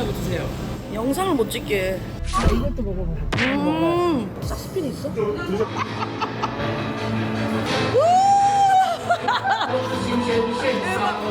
말고 드세요. 영상을 못 찍게. 아, 이것도 먹어봐. 음. 싹스핀 있어?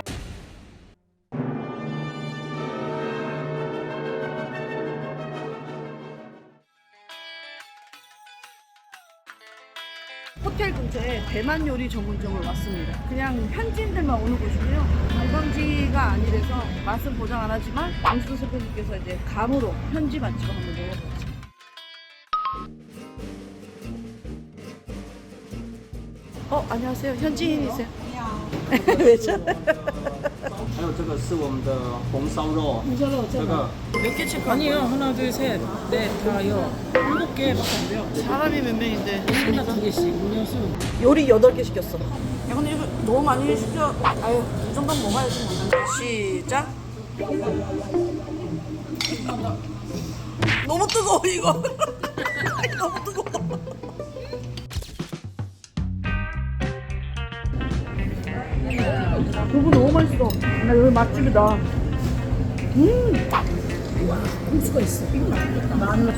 호텔 근처에 대만 요리 전문점을 왔습니다. 그냥 현지인들만 오는 곳이고요. 관광지가 아니라서 맛은 보장 안 하지만 강수 셰프님께서 이제 감으로 현지 맛집을 한번 먹어보죠. 어 안녕하세요 현지인이세요? 왜죠? 还有这个是我们的红烧肉，这个 몇 개 체크 아니요. 하나, 둘, 셋, 넷, 다요. 일곱 개밖에 안 돼요. 사람이 몇 명인데 하나 두 개씩. 음료수. 요리 8개 시켰어. 야, 근데 이거 너무 많이 시켜. 아유, 이 정도는 먹어야지. 시작. 너무 뜨거워, 이거. 너무 뜨거워. 두부 너무 맛있어. 나 여기 맛집이다. 음. 국수가 있어. 이거 맛있겠다. 마늘.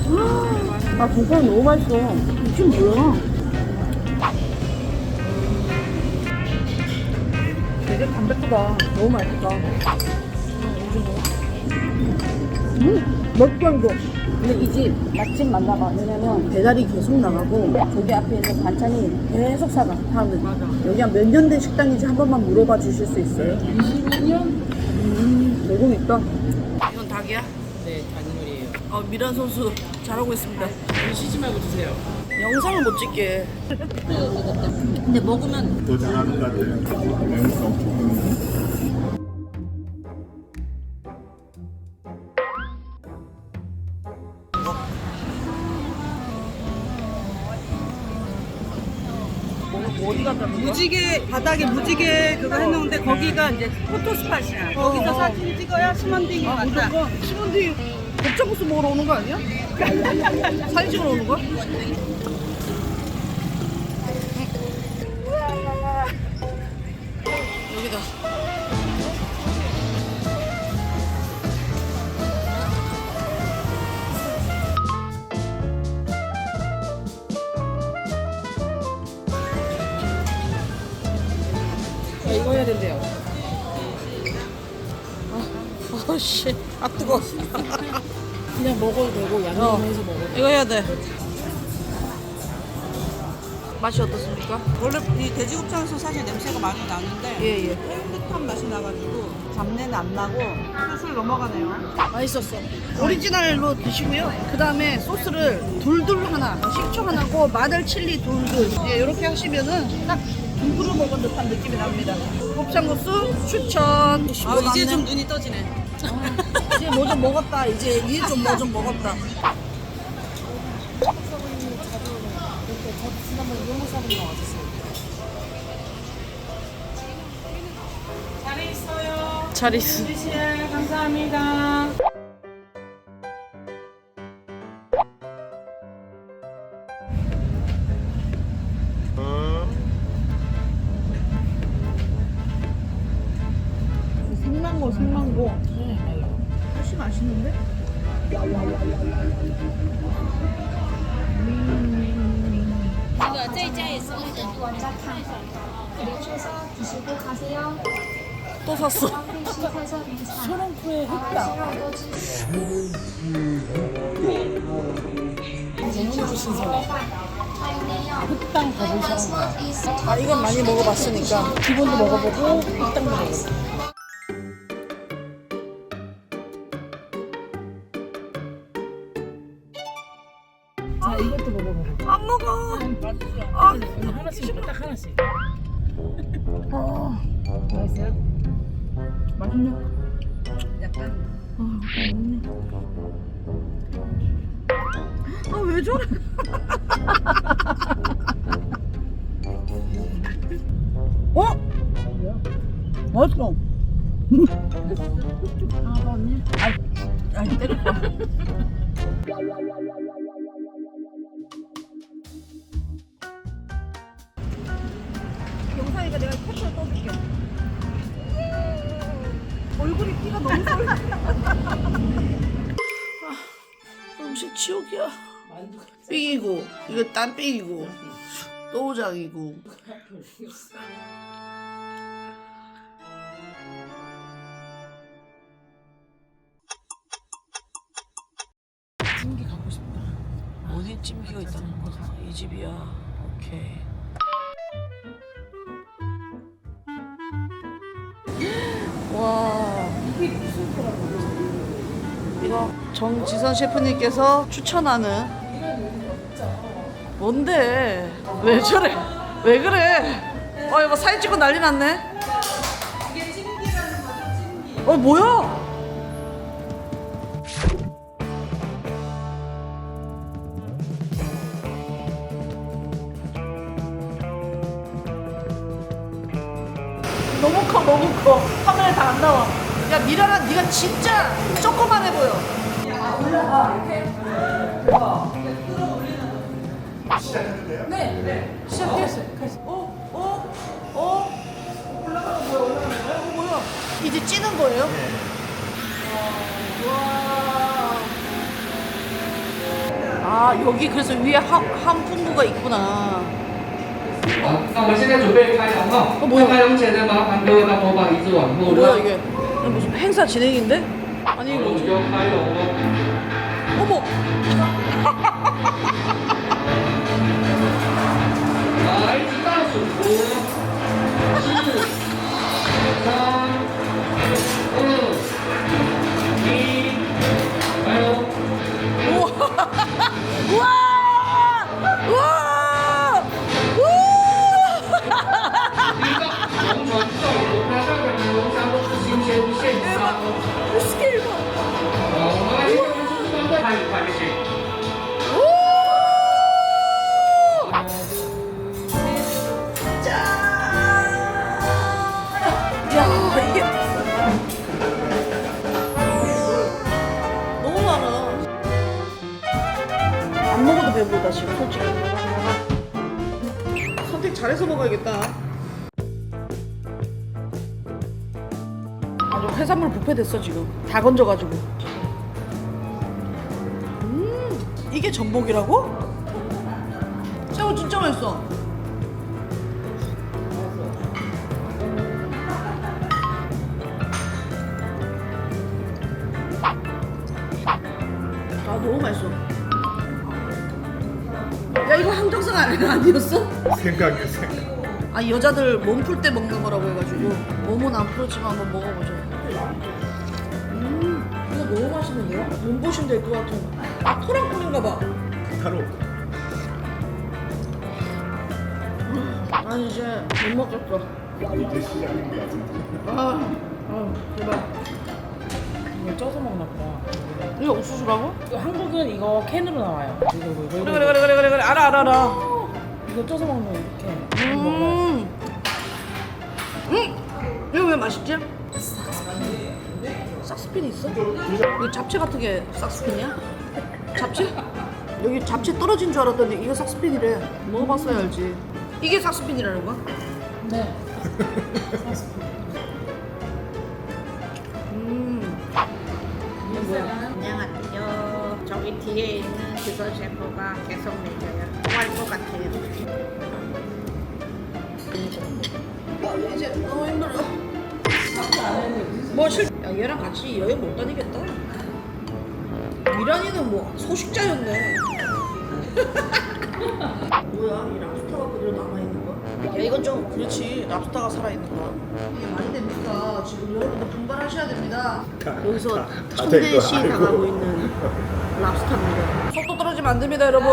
아, 두부가 너무 맛있어. 이게 뭐야? 되게 담백하다. 너무 맛있다. 음, 맛 있다 이거. 근데 이 집 맛집 맞나봐. 왜냐면 배달이 계속 나가고 저기 앞에 있는 반찬이 계속 사가 사람들. 여기가 몇년 된 식당인지 한 번만 물어봐 주실 수 있어요? 22년? 음, 내공 있다. 이건 닭이야? 네, 단물이에요. 어, 미란 선수 잘하고 있습니다. 쉬지 말고 드세요. 영상을 못 찍게. 근데 먹으면 더 잘하는 것 같아요. 무지개 바닥에 무지개 그거 해놓은데 거기가 이제 포토 스팟이야. 거기서 사진 찍어야 시먼딩이 아, 맞다. 무조건 시몬디 곱창국수 먹으러 오는 거 아니야? 사진 찍으러 오는 거야? 여기다. 된대요. 아씨, 아 뜨거. 그냥 먹어도 되고 양념해서 먹어도 돼요. 이거 해야 돼. 맛이 어떻습니까? 원래 이 돼지곱창에서 사실 냄새가 많이 나는데 예, 예. 향긋한 맛이 나가지고 잡내는 안 나고 술술 넘어가네요. 맛있었어. 오리지널로 드시고요. 그 다음에 소스를 둘둘 하나, 식초 하나고 마늘 칠리 둘둘. 예, 이렇게 하시면은 딱 두 그릇 먹은 듯한 느낌이 납니다. 곱창국수 추천. 아 이제 좀 눈이 떠지네. 이제 뭐 좀 먹었다. 이제 이제 좀 뭐 좀 먹었다. 잘해 있어요. 잘 있어. 감사합니다. 생망고 생망고. 훨씬 맛있는데? 또 샀어. 소롱포의 흑당. 너무 신선해. 흑당 버블샤워. 아 이건 많이 먹어봤으니까 기본도 먹어보고 흑당도 먹어보고. 왜 저래? 어? 맛있어. 아, 언니? 아니 때릴 거. 영상이가 내가 캡처 떠줄게. 얼굴이 피가 너무 쏠. 음식 지옥이야. 삐이고 이거 딴 삐이고 또장이고. 찜기 가고 싶다. 어디 찜기가 있다는 거야? 이 집이야. 오케이. 와. 이거 정지선 셰프님께서 추천하는 뭔데? 왜 저래? 왜 그래? 어 이거 사진 찍고 난리 났네. 어 뭐야? 너무 커 너무 커 카메라에 다 안 나와 야 미라라 네가 진짜 조그만해 보여 네, 네. 시작했어요. 어, 어, 어. 올라가는 거야, 올라가는 거야? 어, 뭐야? 이제 찌는 거예요? 와. 아, 여기 그래서 위에 한, 한 풍구가 있구나. 好，那我们现在准备开场哈。哦不用开场前呢，麻烦各位把头发一直往后 뭐야 拉。 이게? 이거 무슨 행사 진행인데? 아니 이거 我们 뭐지? 就开拢哦。 어머! 잘 찍어주고. 1 3 배부르다 지금 솔직히. 선택 잘해서 먹어야겠다. 아주 해산물 뷔페 됐어 지금. 다 건져가지고. 음 이게 전복이라고? 새우 진짜 맛있어. 야 이거 항정살 아니- 아니었어? 생각이 생각. 아 여자들 몸 풀 때 먹는 거라고 해가지고 몸은 안 풀었지만 한번 먹어보죠. 음 이거 너무 맛있는데요? 몸 보시면 될것 같은. 아 토랑 꿀인가 봐. 타로. 난 이제 못 먹겠어. 이제 시작인 것 같은데. 아, 아 대박. 이거 쪄서 먹나 보다. 이거 옥수수라고? 이거 한국은 이거 캔으로 나와요. 이거 이거 이거. 그래 그래 그래 그래 그래 그래 알아 알아 알아. 이거 쪄서 먹는 거 이렇게. 먹어요. 음. 음. 이거 왜 맛있지? 싹스핀 있어? 이거 잡채 같은 게 싹스핀이야? 잡채? 여기 잡채 떨어진 줄 알았더니 이거 싹스핀이래. 먹어봤어야 알지. 이게 싹스핀이라는 거야? 네. 뒤에 있는 지선 셰프가 계속 내줘요. 좋아할 것 같아요. 아, 이제 너무 힘들어. 뭐 실? 야 얘랑 같이 여행 못 다니겠다. 미란이는 뭐 소식자였네. 뭐야 이 랍스타가 그대로 남아 이건 좀 그렇지 랍스타가 살아 있는 거야. 이게 말이 됩니까? 지금 여러분들 분발하셔야 됩니다. 여기서 알고. 당하고 있는 랍스타입니다. 속도 떨어지면 안 됩니다 여러분.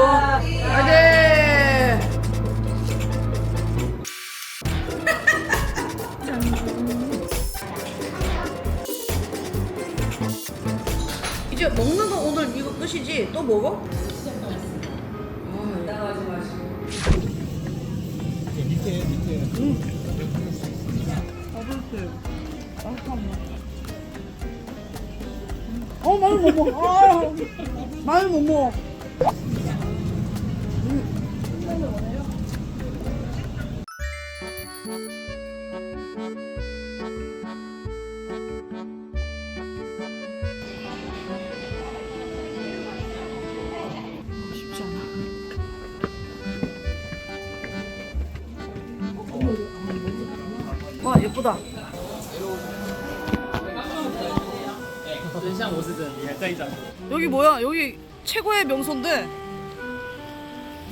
네. 이제 먹는 거 오늘 이거 끝이지? 또 먹어? 어, 많이 못 먹어. 아, 많이 못 먹어. 와 예쁘다. 人像我是真的厉害，这一张。 여기 뭐야? 여기 최고의 명소인데.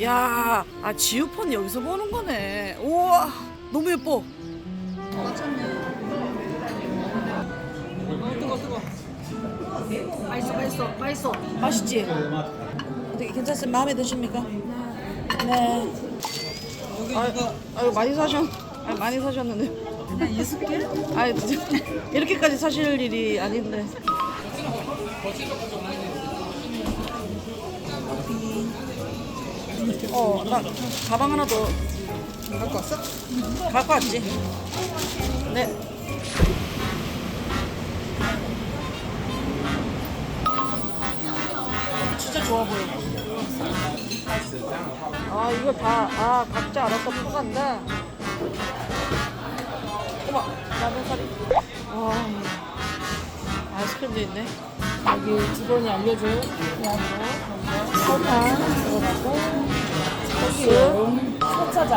야, 아 지우폰 여기서 보는 거네. 우와, 너무 예뻐. 어, 뜨거 뜨거. 맛있어 맛있어 맛있어. 맛있지? 어떻게 괜찮습니까? 마음에 드십니까? 네. 여기 아, 이거 아유 많이 사셨, 아 많이 사셨는데. 그냥 개? 아, 이렇게까지 사실 일이 아닌데. 어, 나 가방 하나 더 갖고 왔어? 갖고 왔지. 네. 진짜 좋아 보여. 아, 이거 다, 아, 각자 알아서 포간다. 어머, 라면 사리. 와, 아이스크림도 있네. 여기 직원이 알려줘요. 설탕 들어가고 소스, 서차장.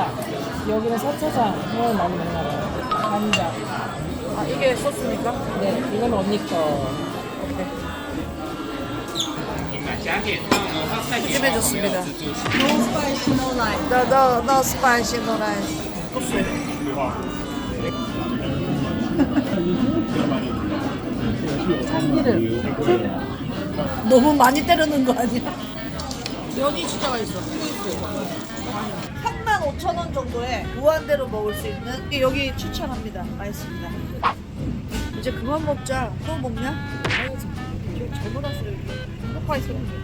여기는 서차장을 많이 먹나 봐요. 간장. 아, 이게 소스입니까? 네, 이건 언니 거. 푸짐해졌습니다. No spicy, no lime. No, no, no spicy, no lime. 너무 많이 때리는 거 아니야? 면이 진짜 맛있어. 35,000원 정도에 무한대로 먹을 수 있는 게 여기 추천합니다. 맛있습니다. 이제 그만 먹자. 또 먹냐? 아유, 저- 저- 왔어요. 여기. 소파에 있어.